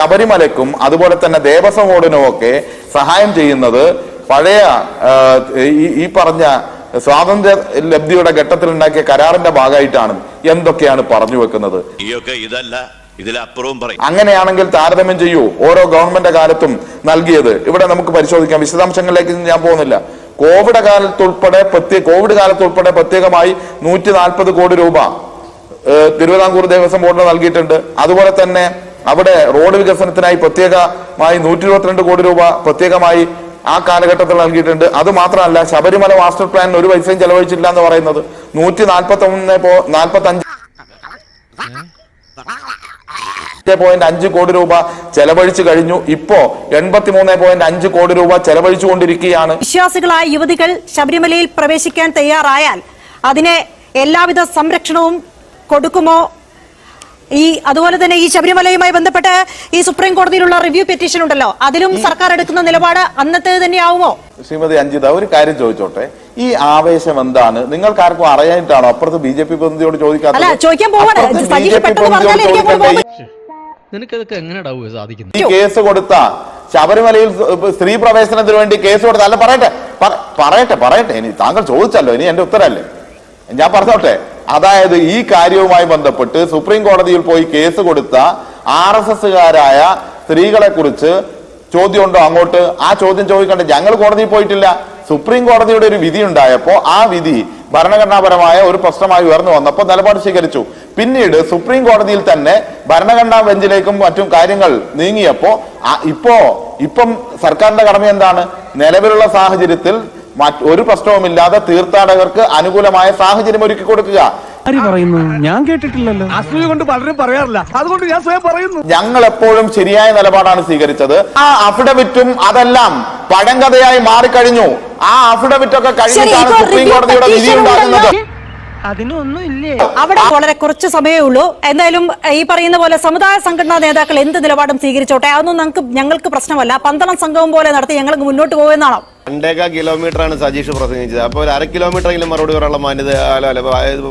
ശബരിമലയ്ക്കും അതുപോലെ തന്നെ ദേവസ്വം ബോർഡിനും ഒക്കെ സഹായം ചെയ്യുന്നത് പഴയ ഈ പറഞ്ഞ സ്വാതന്ത്ര്യ ലബ്ധിയുടെ ഘട്ടത്തിൽ ഉണ്ടാക്കിയ കരാറിന്റെ ഭാഗമായിട്ടാണ് എന്തൊക്കെയാണ് പറഞ്ഞു വെക്കുന്നത്? ഇതല്ല ഇതിലപ്പുറവും പറയും. അങ്ങനെയാണെങ്കിൽ താരതമ്യം ചെയ്യൂ. ഓരോ ഗവൺമെന്റ് കാലത്തും നൽകിയത്. ഇവിടെ നമുക്ക് പരിശോധിക്കാം. വിശദാംശങ്ങളിലേക്ക് ഞാൻ പോകുന്നില്ല. കോവിഡ് കാലത്തുൾപ്പെടെ പ്രത്യേക കോവിഡ് കാലത്തുൾപ്പെടെ പ്രത്യേകമായി നൂറ്റി നാൽപ്പത് കോടി രൂപ തിരുവിതാംകൂർ ദേവസ്വം ബോർഡിന് നൽകിയിട്ടുണ്ട്. അതുപോലെ തന്നെ അവിടെ റോഡ് വികസനത്തിനായി പ്രത്യേകമായി നൂറ്റി ഇരുപത്തിരണ്ട് കോടി രൂപ പ്രത്യേകമായി ആ കാലഘട്ടത്തിൽ നൽകിയിട്ടുണ്ട്. അത് മാത്രമല്ല ശബരിമല മാസ്റ്റർ പ്ലാനിന് ഒരു പൈസയും ചെലവഴിച്ചില്ല എന്ന് പറയുന്നത് നൂറ്റി നാൽപ്പത്തി ഒന്ന് നാൽപ്പത്തി അഞ്ച് പോയിന്റ് അഞ്ച് കോടി രൂപ ചെലവഴിച്ചു കഴിഞ്ഞു. ഇപ്പോ എൺപത്തി മൂന്ന് പോയിന്റ് അഞ്ച് കോടി രൂപ ചെലവഴിച്ചുകൊണ്ടിരിക്കുകയാണ്. വിശ്വാസികളായ യുവതികൾ ശബരിമലയിൽ പ്രവേശിക്കാൻ തയ്യാറായാൽ അതിനെ എല്ലാവിധ സംരക്ഷണവും കൊടുക്കുമോ ഈ അതുപോലെ തന്നെ ഈ ശബരിമലയുമായി ബന്ധപ്പെട്ട് ഈ സുപ്രീം കോടതിയിലുള്ള റിവ്യൂ പെറ്റീഷൻ ഉണ്ടല്ലോ. അതിലും സർക്കാർ എടുക്കുന്ന നിലപാട് അന്നത്തെ തന്നെയാവുമോ? ശ്രീമതി അഞ്ജിത ഒരു കാര്യം ചോദിച്ചോട്ടെ? ഈ ആവേശം എന്താണ്? നിങ്ങൾക്ക് ആർക്കും അറിയാനിട്ടാണോ അപ്പുറത്ത് ബി ജെ പി പ്രതിനിധിയോട് ചോദിക്കാത്ത? നിനക്കതൊക്കെ എങ്ങനെയാ സാധിക്കുന്നത്? ഈ കേസ് കൊടുത്ത ശബരിമലയിൽ സ്ത്രീ പ്രവേശനത്തിന് വേണ്ടി കേസ് കൊടുത്ത അല്ല പറയട്ടെ. പറ- പറയട്ടെ പറയട്ടെ. ഇനി താങ്കൾ ചോദിച്ചല്ലോ ഇനി എന്റെ ഉത്തരല്ലേ ഞാൻ പറഞ്ഞോട്ടെ. അതായത് ഈ കാര്യവുമായി ബന്ധപ്പെട്ട് സുപ്രീം കോടതിയിൽ പോയി കേസ് കൊടുത്ത ആർ എസ് എസ്സുകാരായ സ്ത്രീകളെ കുറിച്ച് ചോദ്യമുണ്ടോ അങ്ങോട്ട്? ആ ചോദ്യം ചോദിക്കണ്ട. ഞങ്ങൾ കോടതിയിൽ പോയിട്ടില്ല. സുപ്രീം കോടതിയുടെ ഒരു വിധി ഉണ്ടായപ്പോ ആ വിധി ഭരണഘടനാപരമായ ഒരു പ്രശ്നമായി ഉയർന്നു വന്നപ്പോൾ നിലപാട് സ്വീകരിച്ചു. പിന്നീട് സുപ്രീം കോടതിയിൽ തന്നെ ഭരണഘടനാ ബെഞ്ചിലേക്കും മറ്റും കാര്യങ്ങൾ നീങ്ങിയപ്പോ ആ- ഇപ്പോ ഇപ്പം സർക്കാരിന്റെ കടമ എന്താണ്? നിലവിലുള്ള സാഹചര്യത്തിൽ ഒരു പ്രശ്നവുമില്ലാതെ തീർത്ഥാടകർക്ക് അനുകൂലമായ സാഹചര്യം ഒരുക്കി കൊടുക്കുക. ഞാൻ കേട്ടിട്ടില്ലല്ലോ. അസൂയ കൊണ്ട് പലരും പറയാറില്ല. അതുകൊണ്ട് ഞാൻ സ്വയം പറയുന്നു. ഞങ്ങൾ എപ്പോഴും ശരിയായ നിലപാടാണ് സ്വീകരിച്ചത്. ആ അഫിഡവിറ്റും അതെല്ലാം പഴങ്കഥയായി മാറിക്കഴിഞ്ഞു. ആ അഫിഡവിറ്റ് ഒക്കെ കഴിഞ്ഞിട്ടാണ് സുപ്രീം കോടതിയുടെ വിധി ഉണ്ടാകുന്നത് അതിനൊന്നും ഇല്ലേ അവിടെ വളരെ കുറച്ച് സമയമേ ഉള്ളൂ എന്തായാലും ഈ പറയുന്ന പോലെ സമുദായ സംഘടനാ നേതാക്കൾ എന്ത് നിലപാടും സ്വീകരിച്ചോട്ടെ? അതൊന്നും ഞങ്ങൾക്ക് ഞങ്ങൾക്ക് പ്രശ്നമല്ല. പന്തളം സംഘവും പോലെ നടത്തി ഞങ്ങൾക്ക് മുന്നോട്ട് പോകുമെന്നാണോ? രണ്ടേകാൽ കിലോമീറ്റർ ആണ് സജീഷ് പ്രസംഗിച്ചത്. അപ്പോൾ ഒരു അര കിലോമീറ്റർ എങ്കിലും മറുപടി പറയാനുള്ള മാന്യത അല്ല അല്ല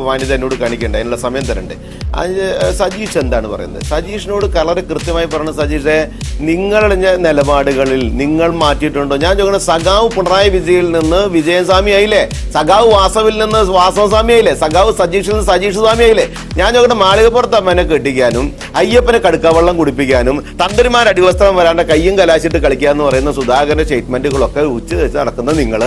മാന്യത എന്നോട് കാണിക്കണ്ടേ. അതിനുള്ള സമയം തരണ്ടേ. അത് സജീഷ് എന്താണ് പറയുന്നത്? സജീഷിനോട് കളർ കൃത്യമായി പറഞ്ഞ സജീഷെ നിങ്ങളുടെ നിലപാടുകളിൽ നിങ്ങൾ മാറ്റിയിട്ടുണ്ടോ? ഞാൻ ചോദിക്കുന്നത് സഖാവ് പിണറായി വിജയിൽ നിന്ന് വിജയസ്വാമി ആയില്ലേ? സഖാവ് വാസവിൽ നിന്ന് വാസവസ്വാമി ആയില്ലേ? സഖാവ് സജീഷിൽ നിന്ന് സജീഷ് സ്വാമി ആയില്ലേ? ഞാൻ ചോദിക്കുന്ന മാളികപ്പുറത്ത് അമ്മനെ കെട്ടിക്കാനും അയ്യപ്പനെ കടുക്കവെള്ളം കുടിപ്പിക്കാനും തന്ത്രിമാർ അടിവസ്ത്രം വരാണ്ട് കയ്യും കലാശിട്ട് കളിക്കുക എന്ന് പറയുന്ന സുധാകരന്റെ സ്റ്റേറ്റ്മെന്റുകളൊക്കെ ഉച്ച വെച്ച് നടക്കുന്ന നിങ്ങൾ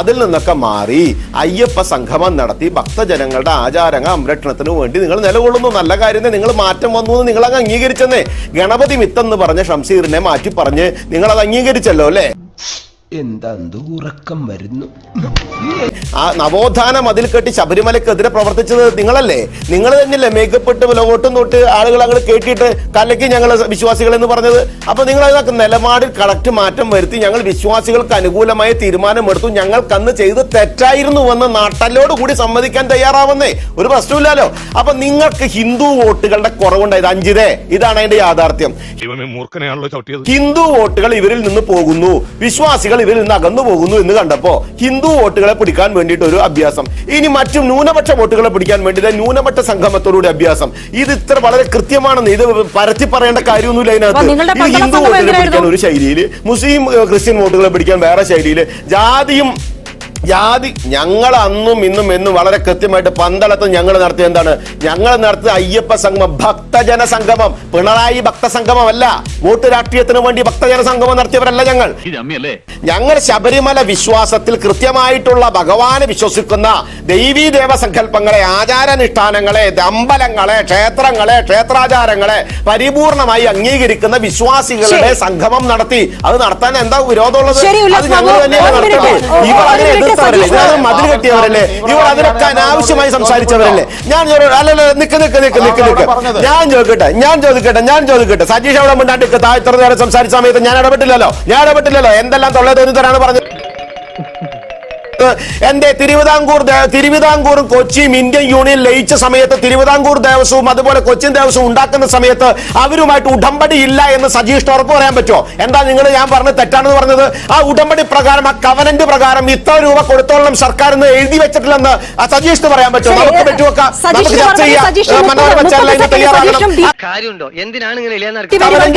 അതിൽ നിന്നൊക്കെ മാറി അയ്യപ്പ സംഗമം നടത്തി ഭക്തജനങ്ങളുടെ ആചാരങ്ങൾ സംരക്ഷണത്തിന് വേണ്ടി നിങ്ങൾ നിലകൊള്ളുന്നു. നല്ല കാര്യം നിങ്ങൾ മാറ്റം വന്നു എന്ന് നിങ്ങൾ അങ്ങ് അംഗീകരിച്ചെന്നേ. ഗണപതി മിത്തെന്ന് പറഞ്ഞ ഷംസീറിനെ മാറ്റി പറഞ്ഞ് നിങ്ങൾ അത് അംഗീകരിച്ചല്ലോ അല്ലേ? എന്താ ഉറക്കം വരുന്നു. ആ നവോത്ഥാന മതിൽ കെട്ടി ശബരിമലക്കെതിരെ പ്രവർത്തിച്ചത് നിങ്ങളല്ലേ? നിങ്ങൾ തന്നെയല്ലേ മേക്കപ്പെട്ട് ലോകോട്ടും തൊട്ട് ആളുകൾ അങ്ങോട്ട് കേട്ടിട്ട് കലക്കി ഞങ്ങൾ വിശ്വാസികൾ എന്ന് പറഞ്ഞത്? അപ്പൊ നിങ്ങൾ അതിനകത്ത് നിലപാടിൽ കറക്റ്റ് മാറ്റം വരുത്തി ഞങ്ങൾ വിശ്വാസികൾക്ക് അനുകൂലമായ തീരുമാനമെടുത്തു. ഞങ്ങൾക്ക് അന്ന് ചെയ്ത് തെറ്റായിരുന്നു എന്ന് നാട്ടലോട് കൂടി സമ്മതിക്കാൻ തയ്യാറാവുന്നേ. ഒരു പ്രശ്നമില്ലല്ലോ അപ്പൊ നിങ്ങൾക്ക് ഹിന്ദു വോട്ടുകളുടെ കുറവുണ്ടായത് അഞ്ചിതേ. ഇതാണ് അതിന്റെ യാഥാർത്ഥ്യം. ഹിന്ദു വോട്ടുകൾ ഇവരിൽ നിന്ന് പോകുന്നു. വിശ്വാസികൾ ഇവരിൽ നിന്ന് അകന്നു പോകുന്നു എന്ന് കണ്ടപ്പോ ഹിന്ദു വോട്ടുകളെ പിടിക്കാൻ വേണ്ടിയിട്ട് ഒരു അഭ്യാസം. ഇനി മറ്റു ന്യൂനപക്ഷ വോട്ടുകളെ പിടിക്കാൻ വേണ്ടി ന്യൂനപക്ഷ സംഗമത്തോടുകൂടി അഭ്യാസം. ഇത് ഇത്ര വളരെ കൃത്യമാണെന്ന് ഇത് പരത്തി പറയേണ്ട കാര്യമൊന്നുമില്ല അതിനകത്ത്. ഹിന്ദു വോട്ടുകളെ പിടിക്കാൻ ഒരു ശൈലിയിൽ മുസ്ലിം ക്രിസ്ത്യൻ വോട്ടുകളെ പിടിക്കാൻ വേറെ ശൈലിയിൽ ജാതിയും ജാതി ഞങ്ങൾ അന്നും ഇന്നും എന്നും വളരെ കൃത്യമായിട്ട് പന്തളത്ത് ഞങ്ങൾ നടത്തിയ എന്താണ്? ഞങ്ങൾ നടത്തിയ അയ്യപ്പ സംഗമം ഭക്തജന സംഗമം പിണറായി ഭക്ത സംഗമം അല്ല വോട്ട് രാഷ്ട്രീയത്തിന് വേണ്ടി ഭക്തജന സംഗമം നടത്തിയവരല്ല ഞങ്ങൾ. ഞങ്ങൾ ശബരിമല വിശ്വാസത്തിൽ കൃത്യമായിട്ടുള്ള ഭഗവാനെ വിശ്വസിക്കുന്ന ദൈവീ ദേവ സങ്കല്പങ്ങളെ ആചാരാനുഷ്ഠാനങ്ങളെ അമ്പലങ്ങളെ ക്ഷേത്രങ്ങളെ ക്ഷേത്രാചാരങ്ങളെ പരിപൂർണമായി അംഗീകരിക്കുന്ന വിശ്വാസികളുടെ സംഗമം നടത്തി. അത് നടത്താൻ എന്താ വിരോധമുള്ളത്? അത് ഞങ്ങൾ മിനിറ്റ്. നടത്തുന്നത് ഇവർ അതിനെ മതിൽ കെട്ടിയവരല്ലേ? ഇവർ അതിനൊക്കെ അനാവശ്യമായി സംസാരിച്ചവരല്ലേ? ഞാൻ അല്ലല്ല നിക്ക് നിക്ക് നിക്ക് നിക്ക് നിക്ക്. ഞാൻ ചോദിക്കട്ടെ ഞാൻ ചോദിക്കട്ടെ ഞാൻ ചോദിക്കട്ടെ. സജീഷ് അവിടെ മുണ്ടാണ്ട് നിക്ക്. താ ഇത്ര നേരം സംസാരിച്ച സമയത്ത് ഞാൻ ഇടപെട്ടില്ലല്ലോ. ഞാൻ ഇടപെട്ടില്ലല്ലോ. എന്തെല്ലാം തൊള്ളേ തോന്നിത്തരാണ് പറഞ്ഞത്? സമയത്ത് എന്റെ തിരുവിതാംകൂർ ദേ- തിരുവിതാംകൂറും കൊച്ചിയും ഇന്ത്യൻ യൂണിയൻ ലയിച്ച സമയത്ത് തിരുവിതാംകൂർ ദേവസ്വവും അതുപോലെ കൊച്ചിൻ ദേവസ്വം ഉണ്ടാക്കുന്ന സമയത്ത് അവരുമായിട്ട് ഉടമ്പടി ഇല്ല എന്ന് സജീഷ് ഉറപ്പ് പറയാൻ പറ്റുമോ? എന്താ നിങ്ങൾ ഞാൻ പറഞ്ഞത് തെറ്റാണെന്ന് പറഞ്ഞത്? ആ ഉടമ്പടി പ്രകാരം ആ കവനന്റ് പ്രകാരം ഇത്ര രൂപ കൊടുത്തോളം സർക്കാർ എന്ന് എഴുതി വെച്ചിട്ടില്ലെന്ന് ആ സജീഷ് പറയാൻ പറ്റുമോ? നമുക്ക് പറ്റുമോക്കാം? സജീഷ് നമുക്ക് ചർച്ച ചെയ്യാം. മനോരമ തയ്യാറാകണം കാര്യമുണ്ടോ? എന്തിനാണ് ഇങ്ങനെ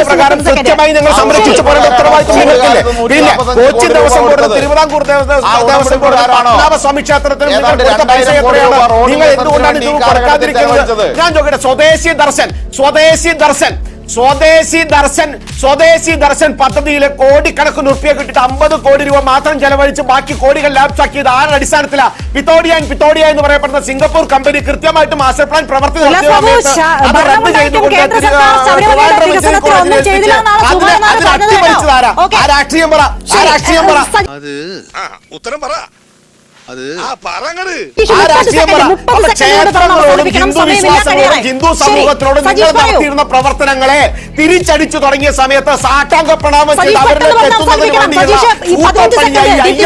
പ്രകാരം. കൃത്യമായി നിങ്ങൾ സംരക്ഷിച്ചു പോരേണ്ട ഉത്തരവാദിത്വം നിങ്ങൾക്കില്ലേ പിന്നെ കൊച്ചി ദേവസ്വം ബോർഡ് തിരുവിതാംകൂർ ദേവസ്വം ബോർഡ്? പത്മനാഭസ്വാമി ക്ഷേത്രത്തിന് നിങ്ങൾ എന്തുകൊണ്ടാണ് ഇത് കൊടുക്കാതിരിക്കുന്നത്? ഞാൻ ചോദിക്കട്ടെ സ്വദേശി ദർശൻ സ്വദേശി ദർശൻ സ്വദേശി ദർശൻ സ്വദേശി ദർശൻ പദ്ധതിയിൽ കോടിക്കണക്കിന് ഉറുപ്പിയ കിട്ടിയിട്ട് അമ്പത് കോടി രൂപ മാത്രം ചെലവഴിച്ച് ബാക്കി കോടികൾ ലാപ്സാക്കിയത് ആരുടെ അടിസ്ഥാനത്തിലാണ് പിത്തോഡിയ പിത്തോഡിയ എന്ന് പറയപ്പെടുന്ന സിംഗപ്പൂർ കമ്പനി കൃത്യമായിട്ട് മാസ്റ്റർ പ്ലാൻ പ്രവർത്തി അത് ഉത്തരം പറ. അത്. ഹിന്ദു സമൂഹത്തിനോടും നിങ്ങൾ നടത്തിയിരുന്ന പ്രവർത്തനങ്ങളെ തിരിച്ചടിച്ചു തുടങ്ങിയ സമയത്ത് സാഷ്ടാംഗ പ്രണാമം ചെയ്ത് അവരിലേക്ക് എത്തുന്നതിന്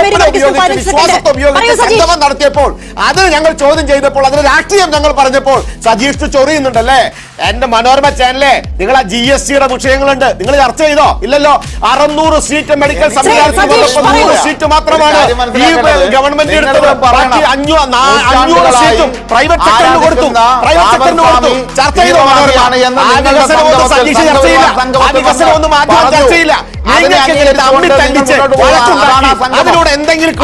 വേണ്ടിയുള്ള വിശ്വാസത്തെ ഉപയോഗിച്ച് സംഗമം നടത്തിയപ്പോൾ അത് ഞങ്ങൾ ചോദ്യം ചെയ്തപ്പോൾ അതിന് രാഷ്ട്രീയം ഞങ്ങൾ പറഞ്ഞപ്പോൾ സജീഷ് ചൊറിയുന്നുണ്ടല്ലേ? എന്റെ മനോരമ ചാനലേ നിങ്ങൾ ആ ജി എസ് ടിയുടെ വിഷയങ്ങളുണ്ട്. നിങ്ങൾ ചർച്ച ചെയ്തോ? ഇല്ലല്ലോ. അറുന്നൂറ് സീറ്റ് മെഡിക്കൽ സംവിധാനത്തിൽ സജീഷ് സീറ്റ് മാത്രമാണ് ഈ ഗവൺമെന്റ് അഞ്ഞൂറ് സീറ്റും പ്രൈവറ്റ് സെക്ടറിന് കൊടുത്തു. പ്രൈവറ്റ് സെക്ടറിന് കൊടുത്തു. ചർച്ച ചെയ്തോ? മനോരമ ആ വികസനം ഒന്നും സംഗമത്തിൽ ചർച്ചയില്ല ആ വികസനം ഒന്നും മാറ്റി ചർച്ചയില്ല അതിലൂടെ എന്തെങ്കിലും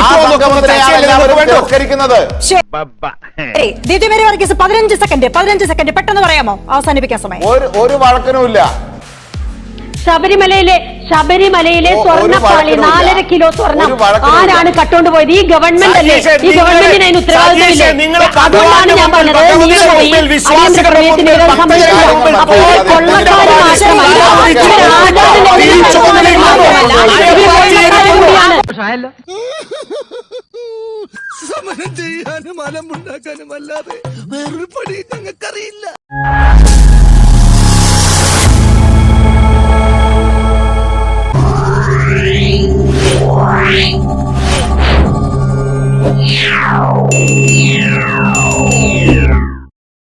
പതിനഞ്ച് സെക്കൻഡ് പതിനഞ്ച് സെക്കൻഡ് പെട്ടെന്ന് പറയാമോ അവസാനിപ്പിക്കാൻ സമയം ഒരു വഴക്കനുമില്ല ശബരിമലയിലെ ശബരിമലയിലെ സ്വർണപ്പാളി നാലര കിലോ സ്വർണം ആരാണ് കട്ടുകൊണ്ട് പോയത് ഈ ഗവൺമെന്റ് അല്ലേ ഈ ഗവൺമെന്റിന് അതിന് ഉത്തരവാദിത്തമില്ലേ അതുകൊണ്ടാണ് ഞാൻ പറഞ്ഞത് അടിയന്തര പ്രമേയത്തിന് അപ്പോൾ കൊള്ളക്കാർ കൂടിയാണ് സമരം ചെയ്യാനും അലമ്പുണ്ടാക്കാനും അല്ലാതെ വേറൊരു പണി ഞങ്ങൾക്കറിയില്ല.